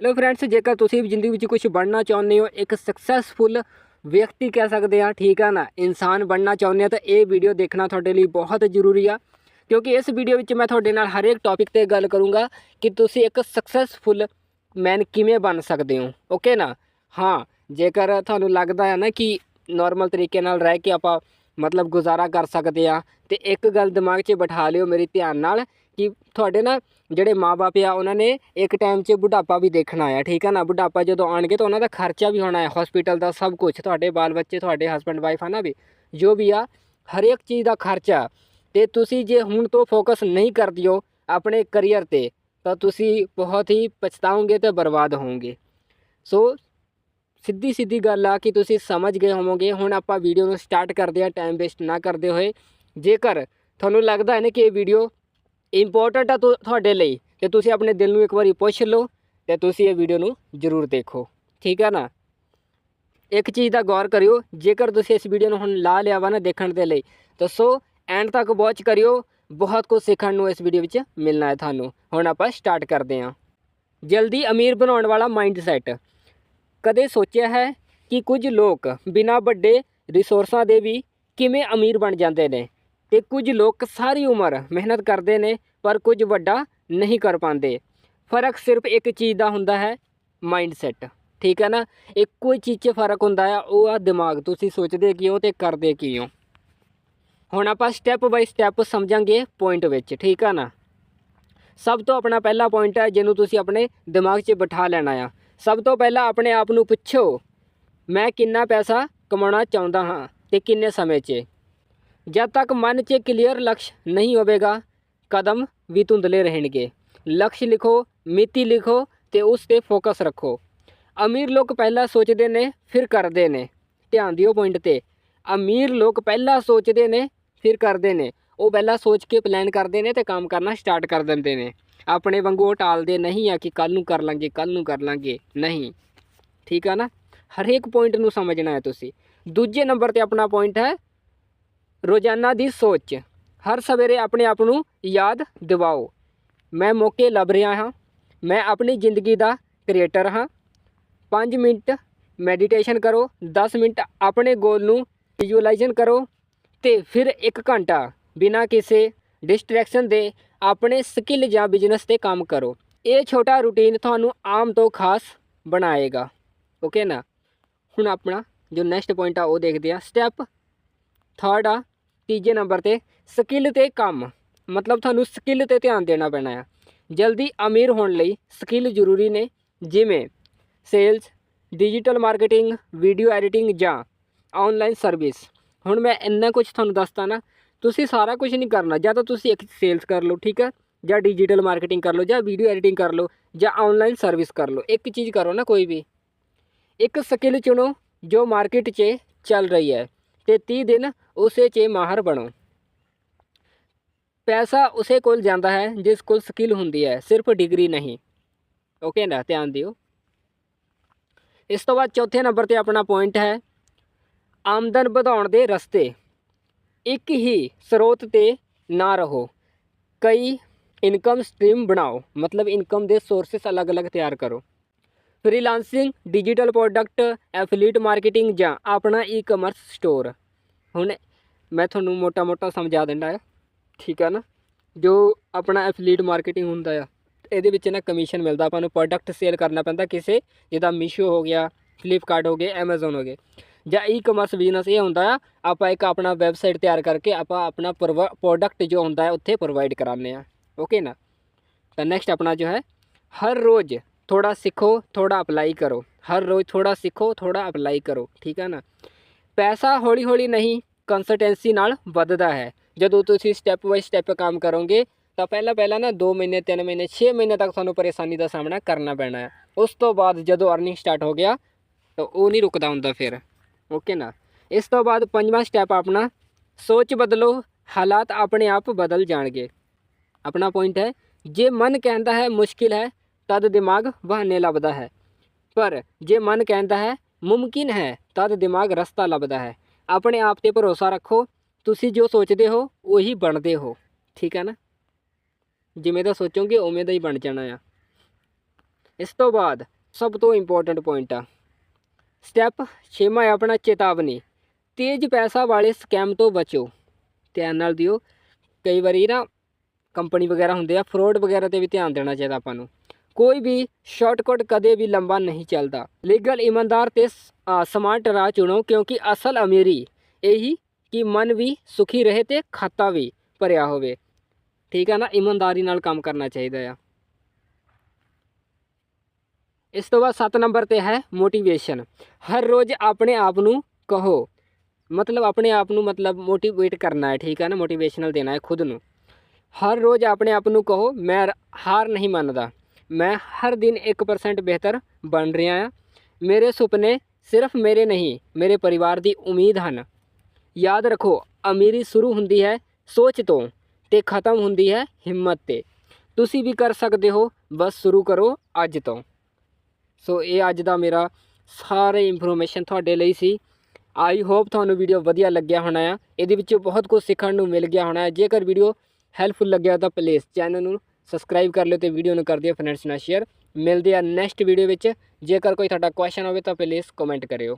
Hello friends ਜੇਕਰ ਤੁਸੀਂ ਵੀ ਜ਼ਿੰਦਗੀ ਵਿੱਚ ਕੁਝ ਬਣਨਾ ਚਾਹੁੰਦੇ ਹੋ, ਇੱਕ ਸਕਸੈਸਫੁਲ ਵਿਅਕਤੀ ਕਹਿ ਸਕਦੇ ਆ ਠੀਕ ਆ ਨਾ? ਇਨਸਾਨ ਬਣਨਾ ਚਾਹੁੰਦੇ ਆ ਤਾਂ ਇਹ ਵੀਡੀਓ ਦੇਖਣਾ ਤੁਹਾਡੇ ਲਈ ਬਹੁਤ ਜ਼ਰੂਰੀ ਆ। ਕਿਉਂਕਿ ਇਸ ਵੀਡੀਓ ਵਿੱਚ ਮੈਂ ਤੁਹਾਡੇ ਨਾਲ ਹਰੇਕ ਟੌਪਿਕ ਤੇ ਗੱਲ ਕਰੂੰਗਾ ਕਿ ਤੁਸੀਂ ਇੱਕ ਸਕਸੈਸਫੁਲ ਮੈਨ ਕਿਵੇਂ ਬਣ ਸਕਦੇ ਹੋ ਓਕੇ ਨਾ? ਹਾਂ, ਜੇਕਰ ਤੁਹਾਨੂੰ ਲੱਗਦਾ ਹੈ ਨਾ ਕਿ ਨਾਰਮਲ ਤਰੀਕੇ ਨਾਲ ਰਹਿ ਕੇ ਆਪਾਂ ਮਤਲਬ ਗੁਜ਼ਾਰਾ ਕਰ ਸਕਦੇ ਆ। ਤੇ ਇੱਕ ਗੱਲ ਦਿਮਾਗ 'ਚ ਬਿਠਾ ਲਿਓ ਮੇਰੀ ਧਿਆਨ ਨਾਲ ਕਿ ਤੁਹਾਡੇ ਨਾ ਜਿਹੜੇ ਮਾਪੇ ਆ, ਉਹਨਾਂ ਨੇ ਇੱਕ ਟਾਈਮ 'ਚ ਬੁਢਾਪਾ ਵੀ ਦੇਖਣਾ ਆ ਠੀਕ ਹੈ ਨਾ? ਬੁਢਾਪਾ ਜਦੋਂ ਆਣਗੇ ਤਾਂ ਉਹਨਾਂ ਦਾ ਖਰਚਾ ਵੀ ਹੋਣਾ ਹੈ ਹਸਪੀਟਲ ਦਾ ਸਭ ਕੁਝ ਤੁਹਾਡੇ ਬਾਲ ਬੱਚੇ, ਤੁਹਾਡੇ ਹਸਬੰਡ ਵਾਈਫ ਆ ਨਾ ਵੀ, ਜੋ ਵੀ ਆ, ਹਰੇਕ ਚੀਜ਼ ਦਾ ਖਰਚਾ। ਤੇ ਤੁਸੀਂ ਜੇ ਹੁਣ ਤੋਂ ਫੋਕਸ ਨਹੀਂ ਕਰਦੇ ਹੋ ਆਪਣੇ ਕਰੀਅਰ ਤੇ, ਤਾਂ ਤੁਸੀਂ ਬਹੁਤ ਹੀ ਪਛਤਾਓਗੇ ਤੇ ਬਰਬਾਦ ਹੋਵੋਗੇ। ਸੋ ਸਿੱਧੀ ਸਿੱਧੀ ਗੱਲ ਆ ਕਿ ਤੁਸੀਂ ਸਮਝ ਗਏ ਹੋਵੋਗੇ। ਹੁਣ ਆਪਾਂ ਵੀਡੀਓ ਨੂੰ ਸਟਾਰਟ ਕਰਦੇ ਆ ਟਾਈਮ ਵੇਸਟ ਨਾ ਕਰਦੇ ਹੋਏ। ਜੇਕਰ ਤੁਹਾਨੂੰ ਲੱਗਦਾ ਹੈ ਨਾ ਕਿ ਇਹ ਵੀਡੀਓ ਇੰਪੋਰਟੈਂਟ ਆ ਤੁਹਾਡੇ ਲਈ, ਤੇ ਤੁਸੀਂ ਆਪਣੇ ਦਿਲ ਨੂੰ ਇੱਕ ਵਾਰੀ ਪੁੱਛ ਲਓ ਤੇ ਤੁਸੀਂ ਇਹ ਵੀਡੀਓ ਨੂੰ ਜ਼ਰੂਰ ਦੇਖੋ। ਠੀਕ ਹੈ ਨਾ? ਇੱਕ ਚੀਜ਼ ਦਾ ਗੌਰ ਕਰਿਓ, ਜੇਕਰ ਤੁਸੀਂ ਇਸ ਵੀਡੀਓ ਨੂੰ ਹੁਣ ਲਾ ਲਿਆ ਵਾ ਨਾ ਦੇਖਣ ਦੇ ਲਈ ਤਾਂ ਸੋ ਐਂਡ ਤੱਕ ਵਾਚ ਕਰਿਓ। ਬਹੁਤ ਕੁਝ ਸਿੱਖਣ ਨੂੰ ਇਸ ਵੀਡੀਓ ਵਿੱਚ ਮਿਲਣਾ ਹੈ ਤੁਹਾਨੂੰ। ਹੁਣ ਆਪਾਂ ਸਟਾਰਟ ਕਰਦੇ ਹਾਂ। ਜਲਦੀ ਅਮੀਰ ਬਣਾਉਣ ਵਾਲਾ ਮਾਈਂਡ ਮਾਈਂਡਸੈਟ ਕਦੇ ਸੋਚਿਆ ਹੈ ਕਿ ਕੁਝ ਲੋਕ ਬਿਨਾਂ ਵੱਡੇ ਰਿਸੋਰਸਾਂ ਦੇ ਵੀ ਕਿਵੇਂ ਅਮੀਰ ਬਣ ਜਾਂਦੇ ਨੇ? ਤੇ ਕੁਝ ਲੋਕ ਸਾਰੀ ਉਮਰ ਮਿਹਨਤ ਕਰਦੇ ਨੇ, ਪਰ ਕੁਝ ਵੱਡਾ ਨਹੀਂ ਕਰ ਪਾਉਂਦੇ। ਫ਼ਰਕ ਸਿਰਫ ਇੱਕ ਚੀਜ਼ ਦਾ ਹੁੰਦਾ ਹੈ ਮਾਈਂਡਸੈਟ ਠੀਕ ਹੈ ਨਾ? ਇੱਕੋ ਹੀ ਚੀਜ਼ 'ਚ ਫ਼ਰਕ ਹੁੰਦਾ ਆ, ਉਹ ਆ ਦਿਮਾਗ। ਤੁਸੀਂ ਸੋਚਦੇ ਕੀ ਹੋ ਤੇ ਕਰਦੇ ਕੀ ਹੋ ਹੁਣ ਆਪਾਂ ਸਟੈਪ ਬਾਈ ਸਟੈਪ ਸਮਝਾਂਗੇ ਪੁਆਇੰਟ ਵਿੱਚ। ਠੀਕ ਆ ਨਾ? ਸਭ ਤੋਂ ਆਪਣਾ ਪਹਿਲਾ ਪੁਆਇੰਟ ਹੈ, ਜਿਹਨੂੰ ਤੁਸੀਂ ਆਪਣੇ ਦਿਮਾਗ 'ਚ ਬਿਠਾ ਲੈਣਾ ਆ। ਸਭ ਤੋਂ ਪਹਿਲਾਂ ਆਪਣੇ ਆਪ ਨੂੰ ਪੁੱਛੋ, ਮੈਂ ਕਿੰਨਾ ਪੈਸਾ ਕਮਾਉਣਾ ਚਾਹੁੰਦਾ ਹਾਂ ਤੇ ਕਿੰਨੇ ਸਮੇਂ 'ਚ? ਜਦ ਤੱਕ ਮਨ 'ਚ ਕਲੀਅਰ ਲਕਸ਼ ਨਹੀਂ ਹੋਵੇਗਾ, ਕਦਮ ਵੀ ਧੁੰਦਲੇ ਰਹਿਣਗੇ। ਲਕਸ਼ ਲਿਖੋ, ਮਿਤੀ ਲਿਖੋ ਤੇ ਉਸ ਤੇ ਫੋਕਸ ਰੱਖੋ। ਅਮੀਰ ਲੋਕ ਪਹਿਲਾਂ ਸੋਚਦੇ ਨੇ, ਫਿਰ ਕਰਦੇ ਨੇ। ਧਿਆਨ ਦਿਓ ਪੁਆਇੰਟ ਤੇ। ਅਮੀਰ ਲੋਕ ਪਹਿਲਾਂ ਸੋਚਦੇ ਨੇ, ਫਿਰ ਕਰਦੇ ਨੇ। ਉਹ ਪਹਿਲਾਂ ਸੋਚ ਕੇ ਪਲਾਨ ਕਰਦੇ ਨੇ ਤੇ ਕੰਮ ਕਰਨਾ ਸਟਾਰਟ ਕਰ ਦਿੰਦੇ ਨੇ। ਆਪਣੇ ਵਾਂਗੂ ਉਹ ਟਾਲਦੇ ਨਹੀਂ ਆ ਕਿ ਕੱਲ ਨੂੰ ਕਰ ਲਾਂਗੇ ਕੱਲ ਨੂੰ ਕਰ ਲਾਂਗੇ। ਨਹੀਂ। ਠੀਕ ਆ ਨਾ? ਹਰੇਕ ਪੁਆਇੰਟ ਨੂੰ ਸਮਝਣਾ ਹੈ ਤੁਸੀਂ। ਦੂਜੇ ਨੰਬਰ ਤੇ ਆਪਣਾ ਪੁਆਇੰਟ ਹੈ, ਰੋਜ਼ਾਨਾ ਦੀ ਸੋਚ। ਹਰ ਸਵੇਰੇ ਆਪਣੇ ਆਪ ਨੂੰ ਯਾਦ ਦਿਵਾਓ। ਮੈਂ ਮੌਕੇ ਲੱਭ ਰਿਹਾ ਹਾਂ। ਮੈਂ ਆਪਣੀ ਜ਼ਿੰਦਗੀ ਦਾ ਕ੍ਰੀਏਟਰ ਹਾਂ। 5 ਮਿੰਟ ਮੈਡੀਟੇਸ਼ਨ ਕਰੋ। 10 ਮਿੰਟ ਆਪਣੇ ਗੋਲ ਨੂੰ ਵਿਜ਼ੂਅਲਾਈਜ਼ਨ ਕਰੋ। ਤੇ ਫਿਰ 1 ਘੰਟਾ ਬਿਨਾਂ ਕਿਸੇ ਡਿਸਟਰੈਕਸ਼ਨ ਦੇ ਆਪਣੇ ਸਕਿੱਲ ਜਾਂ ਬਿਜ਼ਨਸ ਤੇ ਕੰਮ ਕਰੋ। ਇਹ ਛੋਟਾ ਰੂਟੀਨ ਤੁਹਾਨੂੰ ਆਮ ਤੋਂ ਖਾਸ ਬਣਾਏਗਾ। ਓਕੇ ਨਾ? ਹੁਣ ਆਪਣਾ ਜੋ ਨੈਕਸਟ ਪੁਆਇੰਟ ਆ, ਉਹ ਦੇਖਦੇ ਆ। ਸਟੈਪ ਥਰਡ ਆ, ਤੀਜੇ ਨੰਬਰ ਤੇ ਸਕਿੱਲ ਤੇ ਕੰਮ। ਮਤਲਬ ਤੁਹਾਨੂੰ ਸਕਿੱਲ ਤੇ ਧਿਆਨ ਦੇਣਾ ਪੈਣਾ ਆ। ਜਲਦੀ ਅਮੀਰ ਹੋਣ ਲਈ ਸਕਿੱਲ ਜ਼ਰੂਰੀ ਨੇ। ਜਿਵੇਂ sales digital marketing video editing ਜਾਂ ਆਨਲਾਈਨ ਸਰਵਿਸ ਹੁਣ ਮੈਂ ਇੰਨਾ ਕੁਝ ਤੁਹਾਨੂੰ ਦੱਸਤਾ ਨਾ ਤੁਸੀਂ ਸਾਰਾ ਕੁਝ ਨਹੀਂ ਕਰਨਾ, ਜਾਂ ਤਾਂ ਤੁਸੀਂ ਇੱਕ ਸੇਲਸ ਕਰ ਲਓ, ਠੀਕ ਹੈ? ਜਾਂ ਡਿਜੀਟਲ ਮਾਰਕੀਟਿੰਗ ਕਰ ਲਓ, ਜਾਂ ਵੀਡੀਓ ਐਡੀਟਿੰਗ ਕਰ ਲਓ, ਜਾਂ ਆਨਲਾਈਨ ਸਰਵਿਸ ਕਰ ਲਓ, ਇੱਕ ਚੀਜ਼ ਕਰੋ ਨਾ ਕੋਈ ਵੀ। ਇੱਕ ਸਕਿੱਲ ਚੁਣੋ ਜੋ ਮਾਰਕੀਟ 'ਚ ਚੱਲ ਰਹੀ ਹੈ ਤੇ 30 ਦਿਨ ਉਸੇ 'ਚ ਮਾਹਰ ਬਣੋ। ਪੈਸਾ ਉਸੇ ਕੋਲ ਜਾਂਦਾ ਹੈ ਜਿਸ ਕੋਲ ਸਕਿੱਲ ਹੁੰਦੀ ਹੈ, ਸਿਰਫ ਡਿਗਰੀ ਨਹੀਂ। ਓਕੇ ਨਾ? ਧਿਆਨ ਦਿਓ। ਇਸ ਤੋਂ ਬਾਅਦ ਚੌਥੇ ਨੰਬਰ ਤੇ ਆਪਣਾ ਪੁਆਇੰਟ ਹੈ, ਆਮਦਨ ਵਧਾਉਣ ਦੇ ਰਸਤੇ। ਇੱਕ ਹੀ ਸਰੋਤ ਤੇ ਨਾ ਰਹੋ। ਕਈ ਇਨਕਮ ਸਟ੍ਰੀਮ ਬਣਾਓ। ਮਤਲਬ ਇਨਕਮ ਦੇ ਸੋਰਸਸ ਅਲੱਗ-ਅਲੱਗ ਤਿਆਰ ਕਰੋ। Freelancing digital product affiliate marketing ਜਾਂ ਆਪਣਾ ਈ-ਕਮਰਸ ਸਟੋਰ ਹੁਣ ਮੈਂ ਤੁਹਾਨੂੰ ਮੋਟਾ-ਮੋਟਾ ਸਮਝਾ ਦਿੰਦਾ ਆ। ਠੀਕ ਆ ਨਾ? ਜੋ ਆਪਣਾ ਐਫੀਲੀਏਟ ਮਾਰਕੀਟਿੰਗ ਹੁੰਦਾ ਆ, ਇਹਦੇ ਵਿੱਚ ਨਾ ਕਮਿਸ਼ਨ ਮਿਲਦਾ। ਆਪਾਂ ਨੂੰ ਪ੍ਰੋਡਕਟ ਸੇਲ ਕਰਨਾ ਪੈਂਦਾ ਕਿਸੇ, ਜਿੱਦਾਂ ਮੀਸ਼ੋ ਹੋ ਗਿਆ ਫਲਿੱਪਕਾਰਟ ਹੋ ਗਿਆ ਐਮਾਜ਼ਨ ਹੋ ਗਿਆ ਜਾਂ ਈ-ਕਮਰਸ ਬਿਜ਼ਨਸ ਇਹ ਹੁੰਦਾ ਆ ਆਪਾਂ ਇੱਕ ਆਪਣਾ ਵੈਬਸਾਈਟ ਤਿਆਰ ਕਰਕੇ ਆਪਾਂ ਆਪਣਾ ਪ੍ਰੋਡਕਟ ਜੋ ਹੁੰਦਾ ਹੈ, ਉੱਥੇ ਪ੍ਰੋਵਾਈਡ ਕਰਾਉਂਦੇ ਆ ਓਕੇ ਨਾ? ਤਾਂ ਨੈਕਸਟ ਆਪਣਾ ਜੋ ਹੈ, ਹਰ ਰੋਜ਼ ਥੋੜਾ ਸਿੱਖੋ ਥੋੜਾ ਅਪਲਾਈ ਕਰੋ। ਹਰ ਰੋਜ਼ ਥੋੜਾ ਸਿੱਖੋ ਥੋੜਾ ਅਪਲਾਈ ਕਰੋ। ਠੀਕ ਹੈ ਨਾ? ਪੈਸਾ ਹੌਲੀ ਹੌਲੀ ਨਹੀਂ ਕੰਸਿਸਟੈਂਸੀ ਨਾਲ ਵੱਧਦਾ ਹੈ। ਜਦੋਂ ਤੁਸੀਂ ਸਟੈਪ ਬਾਈ ਸਟੈਪ ਕੰਮ ਕਰੋਗੇ, ਤਾਂ ਪਹਿਲਾਂ ਪਹਿਲਾਂ ਨਾ 2 ਮਹੀਨੇ 3 ਮਹੀਨੇ 6 ਮਹੀਨੇ ਤੱਕ ਤੁਹਾਨੂੰ ਪਰੇਸ਼ਾਨੀ ਦਾ ਸਾਹਮਣਾ ਕਰਨਾ ਪੈਣਾ ਹੈ। ਉਸ ਤੋਂ ਬਾਅਦ ਜਦੋਂ ਅਰਨਿੰਗ ਸਟਾਰਟ ਹੋ ਗਿਆ, ਤਾਂ ਉਹ ਨਹੀਂ ਰੁਕਦਾ ਹੁੰਦਾ ਫਿਰ। ਓਕੇ ਨਾ? ਇਸ ਤੋਂ ਬਾਅਦ ਪੰਜਵਾਂ ਸਟੈਪ ਆਪਣਾ, ਸੋਚ ਬਦਲੋ, ਹਾਲਾਤ ਆਪਣੇ ਆਪ ਬਦਲ ਜਾਣਗੇ। ਆਪਣਾ ਪੁਆਇੰਟ ਹੈ, ਜੇ ਮਨ ਕਹਿੰਦਾ ਹੈ ਮੁਸ਼ਕਿਲ ਹੈ, ਤਦ ਦਿਮਾਗ ਬਹਾਨੇ ਲੱਭਦਾ ਹੈ। ਪਰ ਜੇ ਮਨ ਕਹਿੰਦਾ ਹੈ ਮੁਮਕਿਨ ਹੈ, ਤਦ ਦਿਮਾਗ ਰਸਤਾ ਲੱਭਦਾ ਹੈ। ਆਪਣੇ ਆਪ ਤੇ ਭਰੋਸਾ ਰੱਖੋ, ਤੁਸੀਂ ਜੋ ਸੋਚਦੇ ਹੋ, ਉਹੀ ਬਣਦੇ ਹੋ। ਠੀਕ ਹੈ ਨਾ? ਜਿਵੇਂ ਦਾ ਸੋਚੋਗੇ, ਉਵੇਂ ਦਾ ਹੀ ਬਣ ਜਾਣਾ ਆ। ਇਸ ਤੋਂ ਬਾਅਦ ਸਭ ਤੋਂ ਇੰਪੋਰਟੈਂਟ ਪੁਆਇੰਟ ਆ। ਸਟੈਪ ਛੇਵਾਂ ਹੈ ਆਪਣਾ ਚੇਤਾਵਨੀ। ਤੇਜ਼ ਪੈਸਾ ਵਾਲੇ ਸਕੈਮ ਤੋਂ ਬਚੋ। ਧਿਆਨ ਨਾਲ ਦਿਓ, ਕਈ ਵਾਰੀ ਨਾ ਕੰਪਨੀ ਵਗੈਰਾ ਹੁੰਦੇ ਆ ਫਰੋਡ ਵਗੈਰਾ ਤੇ ਵੀ ਧਿਆਨ ਦੇਣਾ ਚਾਹੀਦਾ ਆਪਾਂ ਨੂੰ। ਕੋਈ ਵੀ ਸ਼ਾਰਟਕਟ ਕਦੇ ਵੀ ਲੰਬਾ ਨਹੀਂ ਚੱਲਦਾ। ਲੀਗਲ ਇਮਾਨਦਾਰ ਤੇ ਸਮਾਰਟ ਰਾਹ ਚੁਣੋ, ਕਿਉਂਕਿ ਅਸਲ ਅਮੀਰੀ ਇਹੀ ਕਿ ਮਨ ਵੀ ਸੁਖੀ ਰਹੇ ਤੇ ਖਾਤਾ ਵੀ ਭਰਿਆ ਹੋਵੇ। ਠੀਕ ਹੈ ਨਾ? ਇਮਾਨਦਾਰੀ ਨਾਲ ਕੰਮ ਕਰਨਾ ਚਾਹੀਦਾ ਆ। ਇਸ ਤੋਂ ਬਾਅਦ 7 ਨੰਬਰ ਤੇ ਹੈ ਮੋਟੀਵੇਸ਼ਨ ਹਰ ਰੋਜ਼ ਆਪਣੇ ਆਪ ਨੂੰ ਕਹੋ। ਮਤਲਬ ਆਪਣੇ ਆਪ ਨੂੰ ਮਤਲਬ ਮੋਟੀਵੇਟ ਕਰਨਾ ਹੈ, ਠੀਕ ਹੈ ਨਾ? ਮੋਟੀਵੇਸ਼ਨਲ ਦੇਣਾ ਹੈ ਖੁਦ ਨੂੰ। ਹਰ ਰੋਜ਼ ਆਪਣੇ ਆਪ ਨੂੰ ਕਹੋ, ਮੈਂ ਹਾਰ ਨਹੀਂ ਮੰਨਦਾ। ਮੈਂ ਹਰ ਦਿਨ 1% ਬਿਹਤਰ ਬਣ ਰਿਹਾ ਹਾਂ। ਮੇਰੇ ਸੁਪਨੇ ਸਿਰਫ ਮੇਰੇ ਨਹੀਂ, ਮੇਰੇ ਪਰਿਵਾਰ ਦੀ ਉਮੀਦ ਹਨ। ਯਾਦ ਰੱਖੋ, ਅਮੀਰੀ ਸ਼ੁਰੂ ਹੁੰਦੀ ਹੈ ਸੋਚ ਤੋਂ ਤੇ ਖਤਮ ਹੁੰਦੀ ਹੈ ਹਿੰਮਤ ਤੇ। ਤੁਸੀਂ ਵੀ ਕਰ ਸਕਦੇ ਹੋ, ਬਸ ਸ਼ੁਰੂ ਕਰੋ ਅੱਜ ਤੋਂ। ਸੋ ਇਹ ਅੱਜ ਦਾ ਮੇਰਾ ਸਾਰੇ ਇਨਫੋਰਮੇਸ਼ਨ ਤੁਹਾਡੇ ਲਈ ਸੀ। ਆਈ ਹੋਪ ਤੁਹਾਨੂੰ ਵੀਡੀਓ ਵਧੀਆ ਲੱਗਿਆ ਹੋਣਾ ਆ। ਇਹਦੇ ਵਿੱਚ ਬਹੁਤ ਕੁਝ ਸਿੱਖਣ ਨੂੰ ਮਿਲ ਗਿਆ ਹੋਣਾ ਹੈ ਜੇਕਰ ਵੀਡੀਓ ਹੈਲਪਫੁਲ ਲੱਗਿਆ ਤਾਂ ਪਲੀਜ਼ ਚੈਨਲ ਨੂੰ ਸਬਸਕ੍ਰਾਈਬ ਕਰ ਲਿਓ ਤੇ ਵੀਡੀਓ ਨੂੰ ਕਰ ਦਿਓ ਫਰੈਂਡਸ ਨਾਲ ਸ਼ੇਅਰ ਮਿਲਦੇ ਆ ਨੈਕਸਟ ਵੀਡੀਓ ਵਿੱਚ। ਜੇਕਰ ਕੋਈ ਤੁਹਾਡਾ ਕੁਐਸਚਨ ਹੋਵੇ ਤਾਂ ਪਲੀਜ਼ ਕਮੈਂਟ ਕਰਿਓ।